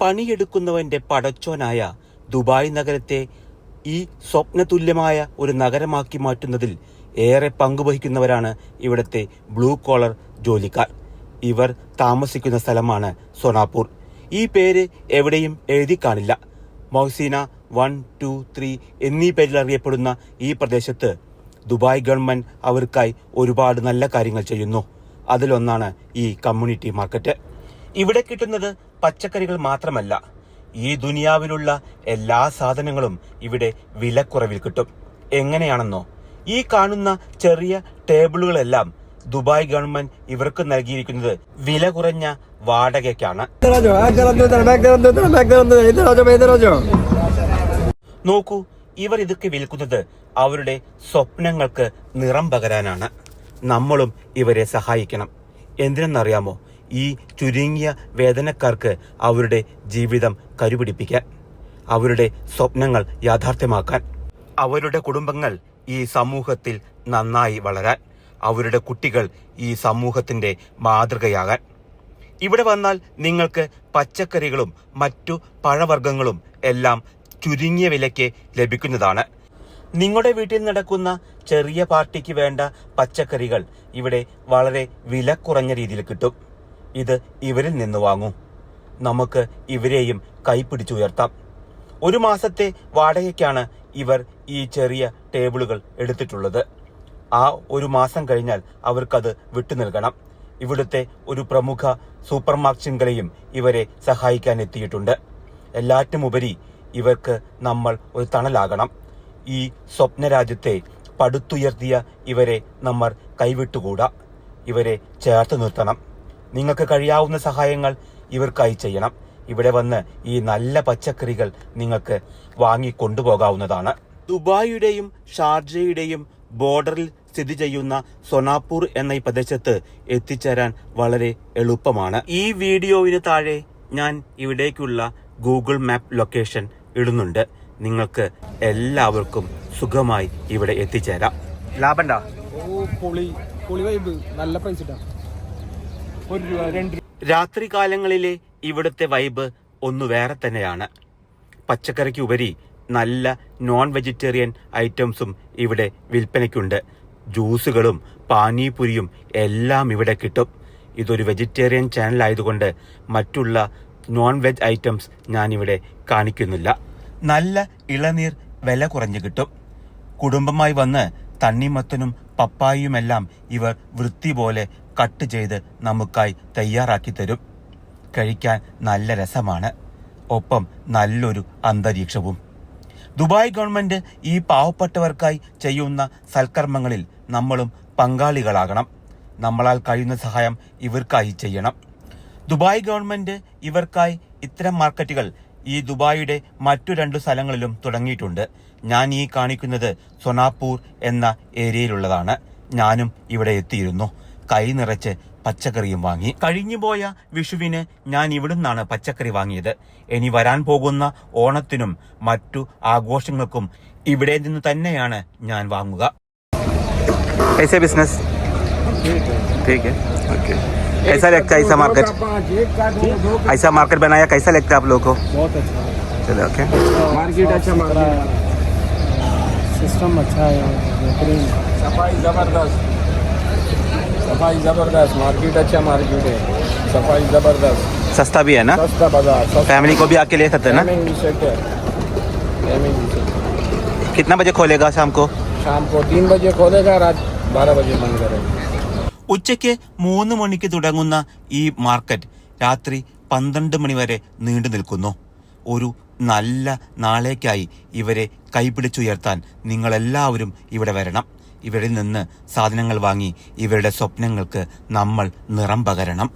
പണിയെടുക്കുന്നവന്റെ പടച്ചോനായ Dubai നഗരത്തെ ഈ സ്വപ്നതുല്യമായ ഒരു നഗരമാക്കി മാറ്റുന്നതിൽ ഏറെ പങ്കുവഹിക്കുന്നവരാണ് ഇവിടുത്തെ ബ്ലൂ കോളർ ജോലിക്കാർ. ഇവർ താമസിക്കുന്ന സ്ഥലമാണ് സോനാപൂർ. ഈ പേര് എവിടെയും എഴുതി കാണില്ല. മൗസീന വൺ ടു ത്രീ എന്നീ പേരിൽ അറിയപ്പെടുന്ന ഈ പ്രദേശത്ത് ദുബായ് ഗവൺമെന്റ് അവർക്കായി ഒരുപാട് നല്ല കാര്യങ്ങൾ ചെയ്യുന്നു. അതിലൊന്നാണ് ഈ കമ്മ്യൂണിറ്റി മാർക്കറ്റ്. ഇവിടെ കിട്ടുന്നത് പച്ചക്കറികൾ മാത്രമല്ല. ഈ ദുനിയാവിലുള്ള എല്ലാ സാധനങ്ങളും ഇവിടെ വിലക്കുറവിൽ കിട്ടും. എങ്ങനെയാണെന്നോ? ഈ കാണുന്ന ചെറിയ ടേബിളുകളെല്ലാം ദുബായ് ഗവൺമെന്റ് ഇവർക്ക് നൽകിയിരിക്കുന്നത് വില കുറഞ്ഞ വാടകയ്ക്കാണ്. നോക്കൂ ഇവർ ഇതൊക്കെ വിൽക്കുന്നത് അവരുടെ സ്വപ്നങ്ങൾക്ക് നിറം പകരാനാണ്. നമ്മളും ഇവരെ സഹായിക്കണം. എന്തിനെന്നറിയാമോ? ഈ ചുരുങ്ങിയ വേദനക്കാർക്ക് അവരുടെ ജീവിതം കരുപിടിപ്പിക്കാൻ അവരുടെ സ്വപ്നങ്ങൾ യാഥാർത്ഥ്യമാക്കാൻ അവരുടെ കുടുംബങ്ങൾ ഈ സമൂഹത്തിൽ നന്നായി വളരാൻ അവരുടെ കുട്ടികൾ ഈ സമൂഹത്തിന്റെ മാതൃകയാകാൻ. ഇവിടെ വന്നാൽ നിങ്ങൾക്ക് പച്ചക്കറികളും മറ്റു പഴവർഗങ്ങളും എല്ലാം ചുരുങ്ങിയ വിലയ്ക്ക് ലഭിക്കുന്നതാണ്. നിങ്ങളുടെ വീട്ടിൽ നടക്കുന്ന ചെറിയ പാർട്ടിക്ക് വേണ്ട പച്ചക്കറികൾ ഇവിടെ വളരെ വില കുറഞ്ഞ രീതിയിൽ കിട്ടും. ഇത് ഇവരിൽ നിന്ന് വാങ്ങൂ. നമുക്ക് ഇവരെയും കൈപ്പിടിച്ചുയർത്താം ഒരു മാസത്തെ വാടകയ്ക്കാണ് ഇവർ ഈ ചെറിയ ടേബിളുകൾ എടുത്തിട്ടുള്ളത്. ആ ഒരു മാസം കഴിഞ്ഞാൽ അവർക്കത് വിട്ടു നൽകണം. ഇവിടുത്തെ ഒരു പ്രമുഖ സൂപ്പർമാർക്ക് ശൃംഖലയും ഇവരെ സഹായിക്കാൻ എത്തിയിട്ടുണ്ട്. എല്ലാറ്റുമുപരി ഇവർക്ക് നമ്മൾ ഒരു തണലാകണം. ഈ സ്വപ്നരാജ്യത്തെ പടുത്തുയർത്തിയ ഇവരെ നമ്മൾ കൈവിട്ടുകൂടാ. ഇവരെ ചേർത്ത് നിർത്തണം. നിങ്ങൾക്ക് കഴിയാവുന്ന സഹായങ്ങൾ ഇവർക്കായി ചെയ്യണം. ഇവിടെ വന്ന് ഈ നല്ല പച്ചക്കറികൾ നിങ്ങൾക്ക് വാങ്ങി കൊണ്ടുപോകാവുന്നതാണ് ദുബായിയുടെയും ഷാർജയുടെയും ബോർഡറിൽ സ്ഥിതി ചെയ്യുന്ന സൊനാപൂർ എന്ന ഈ പ്രദേശത്ത് എത്തിച്ചേരാൻ വളരെ എളുപ്പമാണ്. ഈ വീഡിയോവിന് താഴെ ഞാൻ ഇവിടേക്കുള്ള ഗൂഗിൾ മാപ്പ് ലൊക്കേഷൻ ഇടുന്നുണ്ട്. നിങ്ങൾക്ക് എല്ലാവർക്കും സുഖമായി ഇവിടെ എത്തിച്ചേരാം. ലാഭണ്ട ഓ പൊളി പൊളി വൈബ് നല്ല പ്രൈസ് ഇട്ടാ. രാത്രി കാലങ്ങളിലെ ഇവിടുത്തെ വൈബ് ഒന്ന് വേറെ തന്നെയാണ്. പച്ചക്കറിക്ക് ഉപരി നല്ല നോൺ വെജിറ്റേറിയൻ ഐറ്റംസും ഇവിടെ വിൽപ്പനയ്ക്കുണ്ട്. ജ്യൂസുകളും പാനീപുരിയും എല്ലാം ഇവിടെ കിട്ടും. ഇതൊരു വെജിറ്റേറിയൻ ചാനൽ ആയതുകൊണ്ട് മറ്റുള്ള നോൺ വെജ് ഐറ്റംസ് ഞാനിവിടെ കാണിക്കുന്നില്ല. നല്ല ഇളനീർ വില കുറഞ്ഞു കിട്ടും. കുടുംബമായി വന്ന് തണ്ണിമത്തനും പപ്പായുമെല്ലാം ഇവർ വൃത്തി പോലെ കട്ട് ചെയ്ത് നമുക്കായി തയ്യാറാക്കി തരും. കഴിക്കാൻ നല്ല രസമാണ്. ഒപ്പം നല്ലൊരു അന്തരീക്ഷവും. ദുബായ് ഗവൺമെന്റ് ഈ പാവപ്പെട്ടവർക്കായി ചെയ്യുന്ന സൽക്കർമ്മങ്ങളിൽ നമ്മളും പങ്കാളികളാകണം. നമ്മളാൽ കഴിയുന്ന സഹായം ഇവർക്കായി ചെയ്യണം. ദുബായ് ഗവൺമെന്റ് ഇവർക്കായി ഇത്തരം മാർക്കറ്റുകൾ ഈ ദുബായിയുടെ മറ്റു രണ്ടു സ്ഥലങ്ങളിലും തുടങ്ങിയിട്ടുണ്ട്. ഞാൻ ഈ കാണിക്കുന്നത് സൊനാപൂർ എന്ന ഏരിയയിലുള്ളതാണ്. ഞാനും ഇവിടെ എത്തിയിരുന്നു. കൈ നിറച്ച് പച്ചക്കറിയും വാങ്ങി. കഴിഞ്ഞുപോയ വിഷുവിന് ഞാൻ ഇവിടുന്നാണ് പച്ചക്കറി വാങ്ങിയത്. ഇനി വരാൻ പോകുന്ന ഓണത്തിനും മറ്റു ആഘോഷങ്ങൾക്കും ഇവിടെ നിന്ന് തന്നെയാണ് ഞാൻ വാങ്ങുക. ऐसे कैसा लगता है ऐसा मार्केट ऐसा मार्केट बनाया कैसा लगता है आप लोगों को? बहुत अच्छा। चलो ओके मार्केट अच्छा मार्केट सिस्टम अच्छा है सफ़ाई ज़बरदस्त। सफ़ाई ज़बरदस्त। मार्केट अच्छा मार्केट है। सफ़ाई ज़बरदस्त। सस्ता भी है ना? सस्ता बाज़ार फैमिली को भी आके ले सकते हैं ना। कितना बजे खोलेगा शाम को? शाम को तीन बजे खोलेगा रात बारह बजे बंद करेगा। ഉച്ചയ്ക്ക് മൂന്ന് മണിക്ക് തുടങ്ങുന്ന ഈ മാർക്കറ്റ് രാത്രി പന്ത്രണ്ട് മണി വരെ നീണ്ടു നിൽക്കുന്നു. ഒരു നല്ല നാളേക്കായി ഇവരെ കൈപിടിച്ചുയർത്താൻ നിങ്ങളെല്ലാവരും ഇവിടെ വരണം. ഇവരിൽ നിന്ന് സാധനങ്ങൾ വാങ്ങി ഇവരുടെ സ്വപ്നങ്ങൾക്ക് നമ്മൾ നിറം പകരണം.